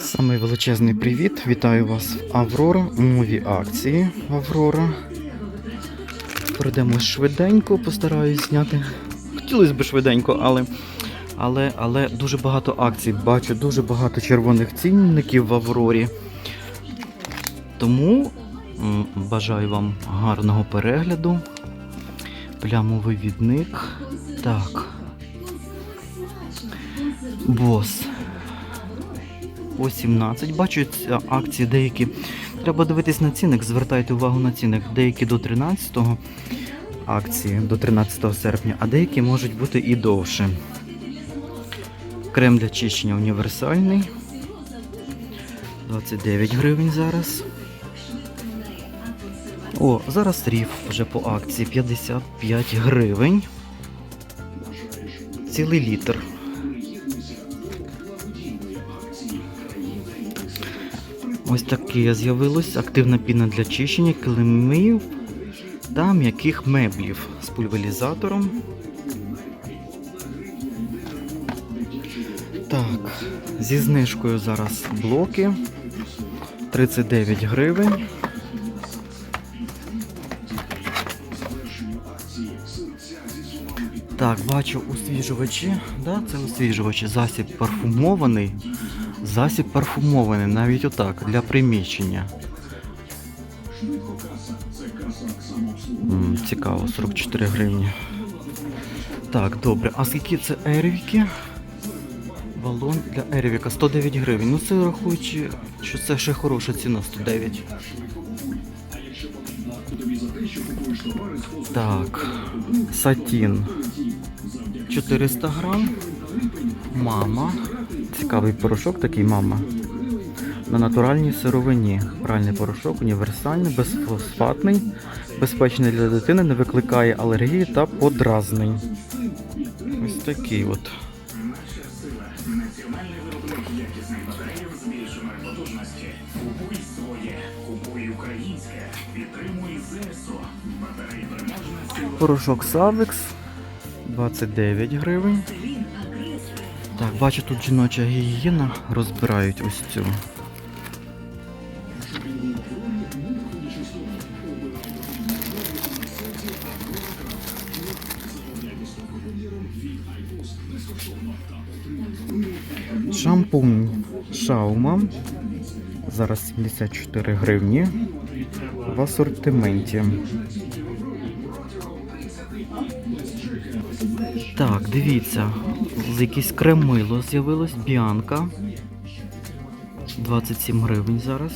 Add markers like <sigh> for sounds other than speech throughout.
Самий величезний привіт. Вітаю вас в Аврора. Нові акції Аврора. Пройдемо швиденько, постараюсь зняти. Хотілося б швиденько, але, але, але дуже багато акцій. Бачу дуже багато червоних цінників в Аврорі. Тому бажаю вам гарного перегляду. Плямовий відник. Так. Бос. По 17. Бачу акції деякі. Треба дивитись на цінник, звертайте увагу на цінник. Деякі до 13 акції, до 13 серпня, а деякі можуть бути і довше. Крем для чищення універсальний. 29 гривень зараз. О, зараз ріф вже по акції 55 гривень. Цілий літр. Ось таке з'явилось. Активна піна для чищення килимів та м'яких меблів з пульверізатором. Так, зі знижкою зараз блоки 39 гривень. Так, бачу освіжувачі. Да, це освіжувачі. Засіб парфумований. Засіб парфумований, навіть отак, для приміщення. М, цікаво, 44 гривні. Так, добре. А скільки це ервіки? Балон для ервіка 109 гривень. Ну це рахуючи, що це ще хороша ціна 109. Так, сатін 400 грам. Мама. Цікавий порошок такий мама. На натуральній сировині. Пральний порошок, універсальний, безфосфатний, безпечний для дитини, не викликає алергії та подразнень. Ось такий от. Порошок Савекс 29 гривень. Так, бачу тут жіноча гігієна розбирають ось цю. Шампунь Шаума. Зараз 74 гривні в асортименті. Так, дивіться, з якийсь кремило з'явилось, біанка. 27 гривень зараз.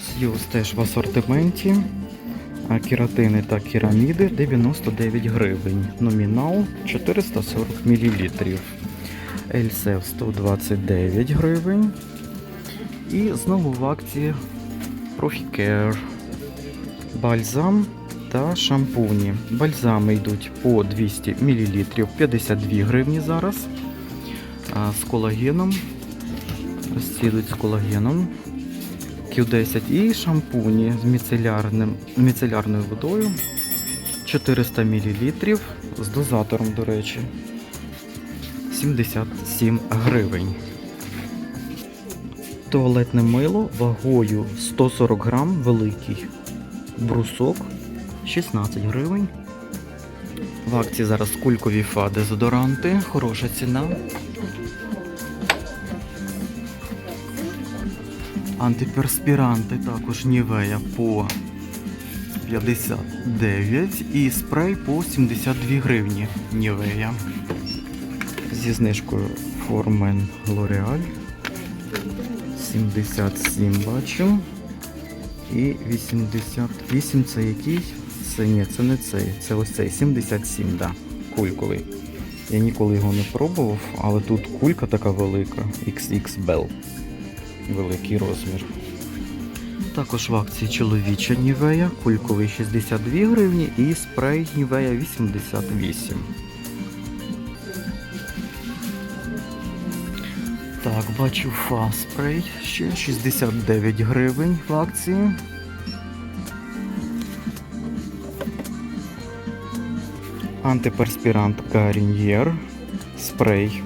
Сьюз теж в асортименті. А кератини та кераміди 99 гривень. Номінал 440 мл. Ельсев 129 гривень. І знову в акції Proficare. Бальзам та шампуні. Бальзами йдуть по 200 мл 52 гривні зараз. А з колагеном. Розцілують з колагеном. Q10 і шампуні з міцелярною водою 400 мл з дозатором, до речі, 77 гривень. Туалетне мило вагою 140 грам, великий брусок 16 гривень. В акції зараз кулькові фа дезодоранти, хороша ціна. Антиперспіранти також Нівея по 59 і спрей по 72 гривні Нівея. Зі знижкою Formen L'Oreal 77 бачу. І 88 це який? Це ні, це не цей. Це ось цей 77, да. Кульковий. Я ніколи його не пробував, але тут кулька така велика, XXBell. Великий розмір. Також в акції чоловіча Нівея, кульковий 62 гривні і спрей Нівея 88. Так, бачу фа спрей ще 69 гривень в акції. Антиперспірант Гаріньєр. Спрей.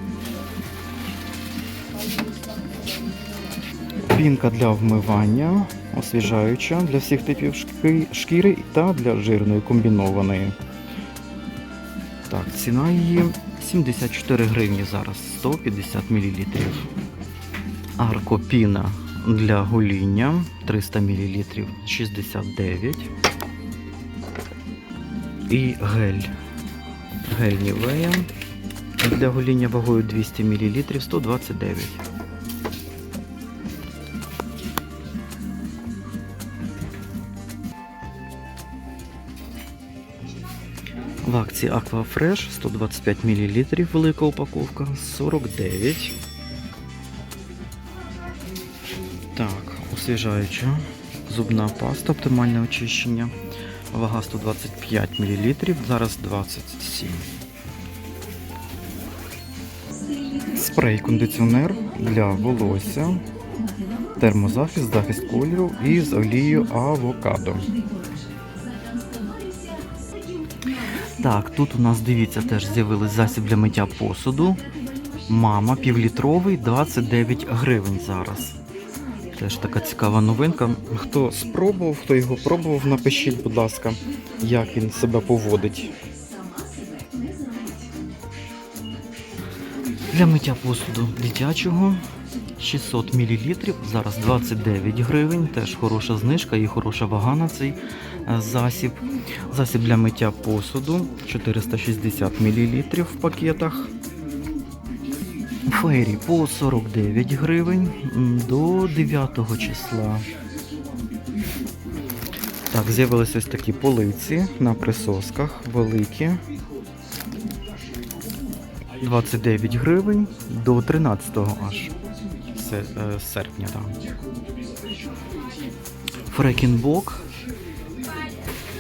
Пінка для вмивання, освіжаюча для всіх типів шкіри та для жирної комбінованої. Так, ціна її 74 гривні зараз, 150 мл. Аркопіна для гоління 300 мл 69. І гель. Гель Нівея для гоління вагою 200 мл 129. В акції Aqua Fresh 125 мл велика упаковка 49. Так, освіжаюча зубна паста, оптимальне очищення. Вага 125 мл, зараз 27. Спрей кондиціонер для волосся. Термозахист, захист кольору і з олією авокадо. Так, тут у нас, дивіться, теж з'явились засіб для миття посуду. Мама півлітровий 29 гривень зараз. Теж така цікава новинка. Хто спробував, хто його пробував, напишіть, будь ласка, як він себе поводить. Для миття посуду дитячого 600 мл, зараз 29 гривень, теж хороша знижка і хороша вага на цей е, засіб. Засіб для миття посуду 460 мл в пакетах. Фейрі по 49 гривень до 9 числа. Так, з'явилися ось такі полиці на присосках, великі. 29 гривень до 13 аж серпня. там. Фрекінбок.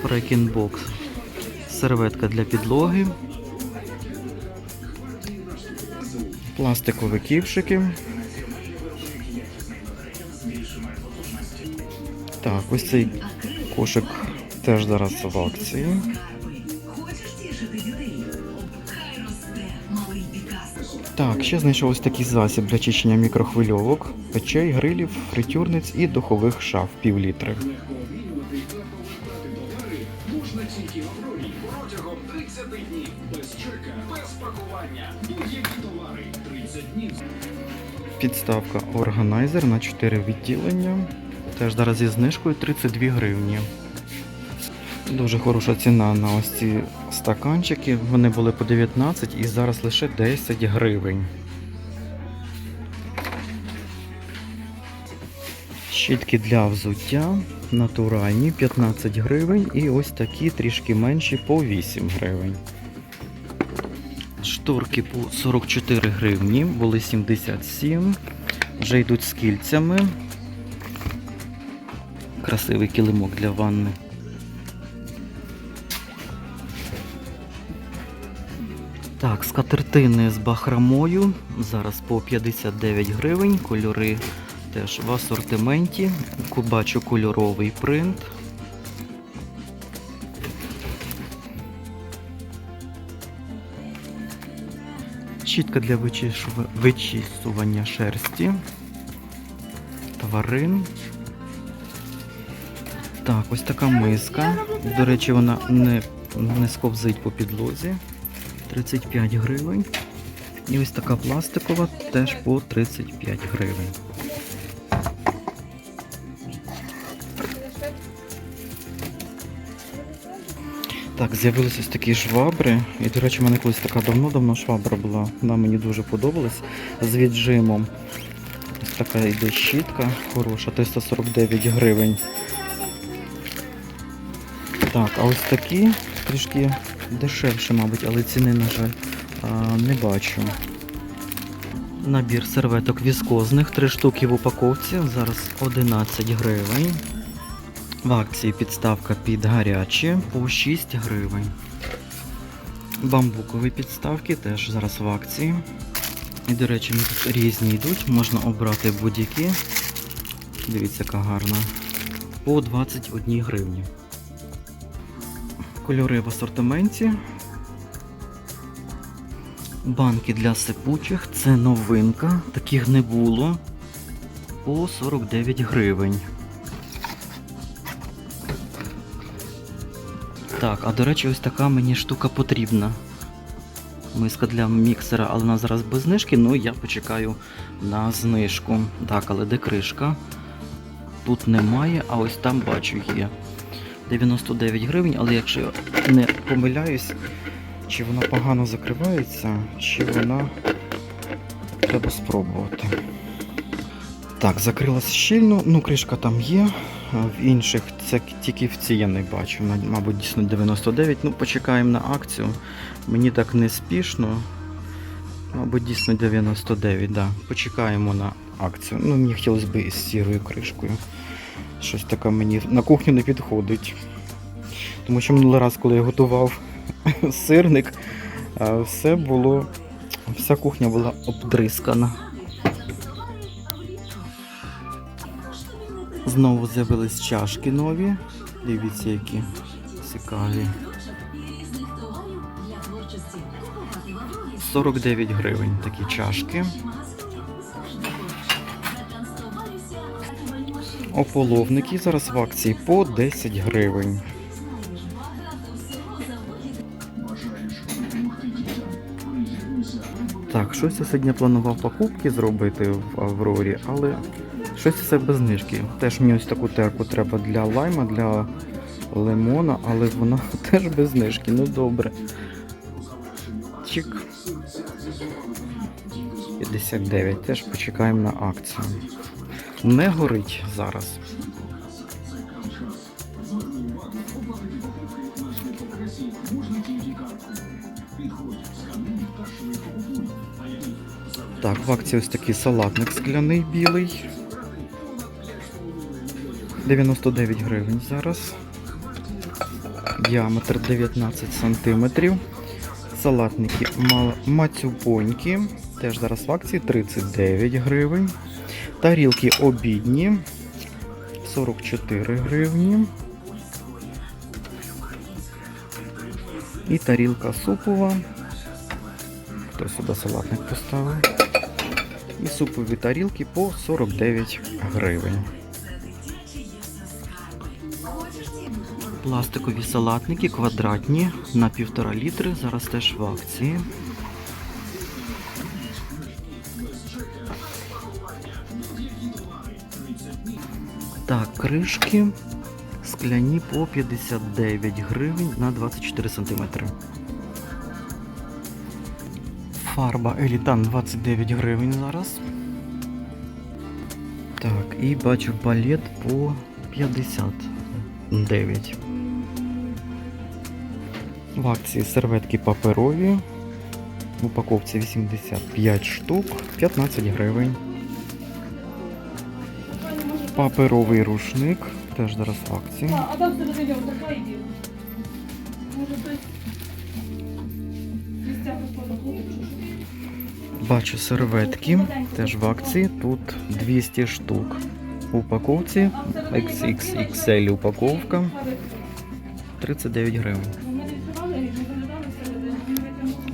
Фрекінбок. Серветка для підлоги. Пластикові ківшики. Так, ось цей кошик теж зараз в акції. Так, ще знайшов ось такий засіб для чищення мікрохвильовок, печей, грилів, фритюрниць і духових шаф пів літри. Можна тільки в протягом 30 днів без чека, без пакування. Будь-які товари 30 днів. Підставка органайзер на 4 відділення. Теж зараз зі знижкою 32 гривні. Дуже хороша ціна на ось ці стаканчики. Вони були по 19 і зараз лише 10 гривень. Щітки для взуття натуральні 15 гривень і ось такі трішки менші по 8 гривень. Шторки по 44 гривні, були 77. Вже йдуть з кільцями. Красивий килимок для ванни. Так, скатертини з бахромою. Зараз по 59 гривень. Кольори теж в асортименті. Бачу кольоровий принт. Щітка для вичісування шерсті. Тварин. Так, ось така миска. До речі, вона не, не сковзить по підлозі. 35 гривень. І ось така пластикова теж по 35 гривень. Так, з'явилися ось такі швабри. І, до речі, в мене колись така давно-давно швабра була. Вона мені дуже подобалась з віджимом. Ось така йде щітка хороша, 349 гривень. Так, а ось такі трішки дешевше, мабуть, але ціни, на жаль, не бачу. Набір серветок віскозних, 3 штуки в упаковці, зараз 11 гривень. В акції підставка під гарячі по 6 гривень. Бамбукові підставки теж зараз в акції. І, до речі, тут різні йдуть, можна обрати будь-які. Дивіться, яка гарна. По 21 гривні. Кольори в асортименті. Банки для сипучих це новинка, таких не було. По 49 гривень. Так, а до речі, ось така мені штука потрібна. Миска для міксера, але вона зараз без знижки, ну я почекаю на знижку. Так, але де кришка? Тут немає, а ось там бачу є. 99 гривень, але якщо я не помиляюсь, чи вона погано закривається, чи вона треба спробувати. Так, закрилась щільно, ну кришка там є. В інших це тільки в цій я не бачу. Мабуть, дійсно 99. Ну, почекаємо на акцію. Мені так не спішно. Мабуть, дійсно 99, да. Почекаємо на акцію. Ну, мені хотілося б із сірою кришкою. Щось таке мені на кухню не підходить. Тому що минулий раз, коли я готував <laughs> сирник, все було. Вся кухня була обдрискана. Знову з'явились чашки нові. Дивіться, які цікаві. 49 гривень такі чашки. Ополовники зараз в акції по 10 гривень. Так, щось я сьогодні планував покупки зробити в Аврорі, але щось все без знижки. Теж мені ось таку терку треба для лайма, для лимона, але вона <laughs> теж без знижки. Ну добре. Чик. 59. Теж почекаємо на акцію. Не горить зараз. Так, в акції ось такий салатник скляний білий. 99 гривень зараз. Діаметр 19 сантиметрів. Салатники ма- мацюпоньки. Теж зараз в акції 39 гривень. Тарілки обідні 44 гривні. І тарілка супова. Хто сюди салатник поставив? І супові тарілки по 49 гривень. Пластикові салатники квадратні на півтора літри. Зараз теж в акції. Так, кришки скляні по 59 гривень на 24 сантиметри. Фарба Елітан 29 гривень зараз. Так, і бачу балет по 59. В акції серветки паперові. В упаковці 85 штук, 15 гривень. Паперовий рушник, теж зараз в акції. А, там всередині отака йде. Може десь місця походу Бачу серветки, теж в акції. Тут 200 штук. В упаковці XXXL упаковка 39 гривень. Всередину.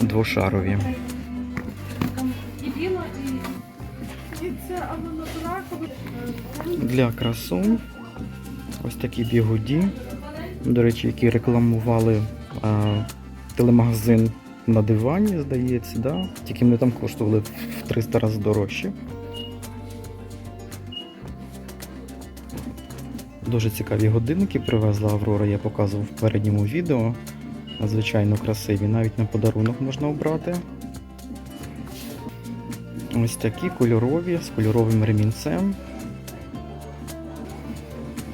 Двошарові. Для красунь ось такі бігуді. До речі, які рекламували а, телемагазин на дивані, здається, да? тільки вони там коштували в 300 разів дорожче. Дуже цікаві годинники привезла Аврора, я показував в передньому відео. Надзвичайно красиві, навіть на подарунок можна обрати. Ось такі кольорові з кольоровим ремінцем.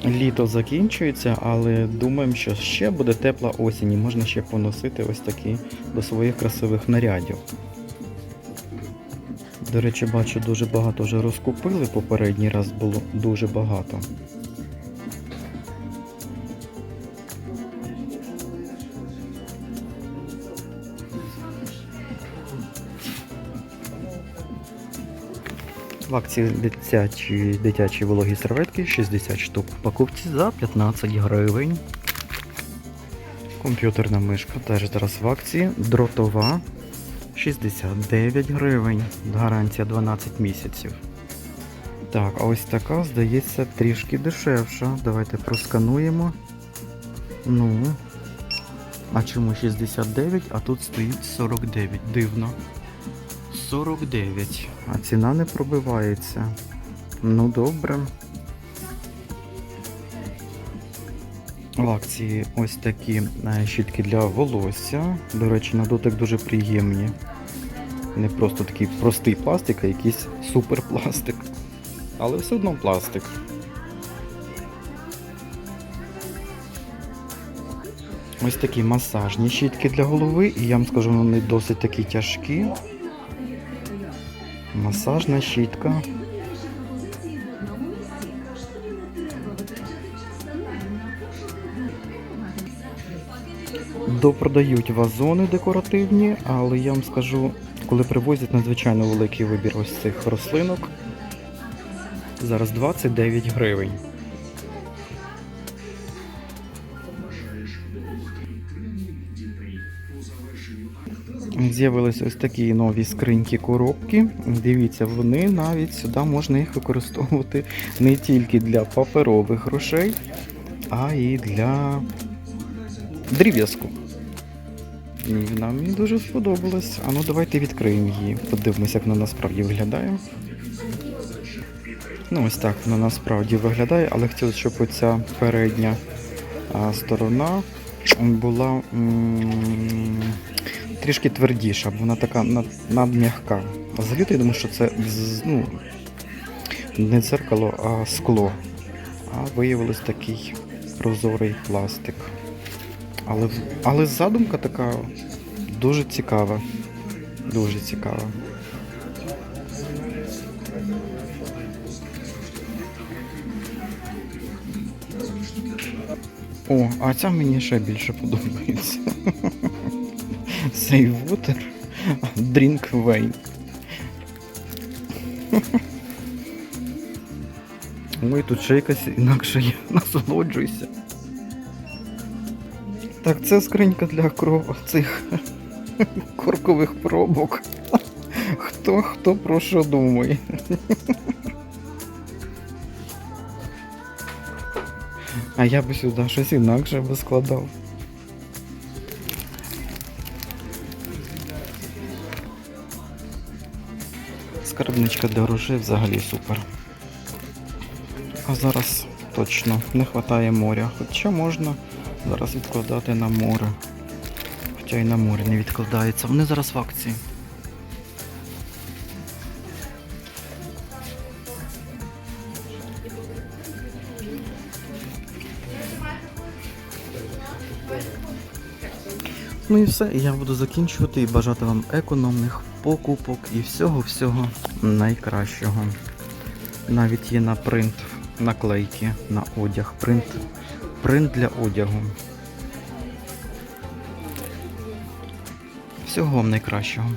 Літо закінчується, але думаємо, що ще буде тепла осінь і можна ще поносити ось такі до своїх красивих нарядів. До речі, бачу, дуже багато вже розкупили. Попередній раз було дуже багато. В акції дитячі, дитячі вологі серветки 60 штук. В Упаковці за 15 гривень. Комп'ютерна мишка теж зараз в акції. Дротова 69 гривень. Гарантія 12 місяців. Так, а ось така, здається, трішки дешевша. Давайте проскануємо. Ну. А чому 69, а тут стоїть 49. Дивно. 49. А ціна не пробивається. Ну добре. В акції ось такі е, щітки для волосся. До речі, на дотик дуже приємні. Не просто такий простий пластик, а якийсь суперпластик. Але все одно пластик. Ось такі масажні щітки для голови, і я вам скажу, вони досить такі тяжкі. Масажна щітка. Допродають вазони декоративні, але я вам скажу, коли привозять надзвичайно великий вибір ось цих рослинок. Зараз 29 гривень. З'явились ось такі нові скриньки коробки. Дивіться, вони навіть сюди можна їх використовувати не тільки для паперових грошей, а і для дріб'язку. Вона мені дуже сподобалась. А ну давайте відкриємо її. Подивимося, як вона насправді виглядає. Ну, ось так вона насправді виглядає, але хотілося, щоб оця передня сторона була трішки твердіша, бо вона така над, надм'яка. А взагалі я думаю, що це ну, не дзеркало, а скло. А виявилось такий прозорий пластик. Але, але задумка така дуже цікава. Дуже цікава. О, а ця мені ще більше подобається. Сей water, drink wine. Ой, тут ще якась інакше є. <laughs> Насолоджуйся. Так, це скринька для кров цих <laughs> коркових пробок. <laughs> Хто хто про що думає? А я би сюди щось інакше би складав. Скарбничка для грошей взагалі супер. А зараз точно не вистачає моря. Хоча можна зараз відкладати на море. Хоча і на море не відкладається. Вони зараз в акції. Ну і все, я буду закінчувати і бажати вам економних покупок і всього-всього найкращого. Навіть є на принт наклейки на одяг. Принт, принт для одягу. Всього вам найкращого.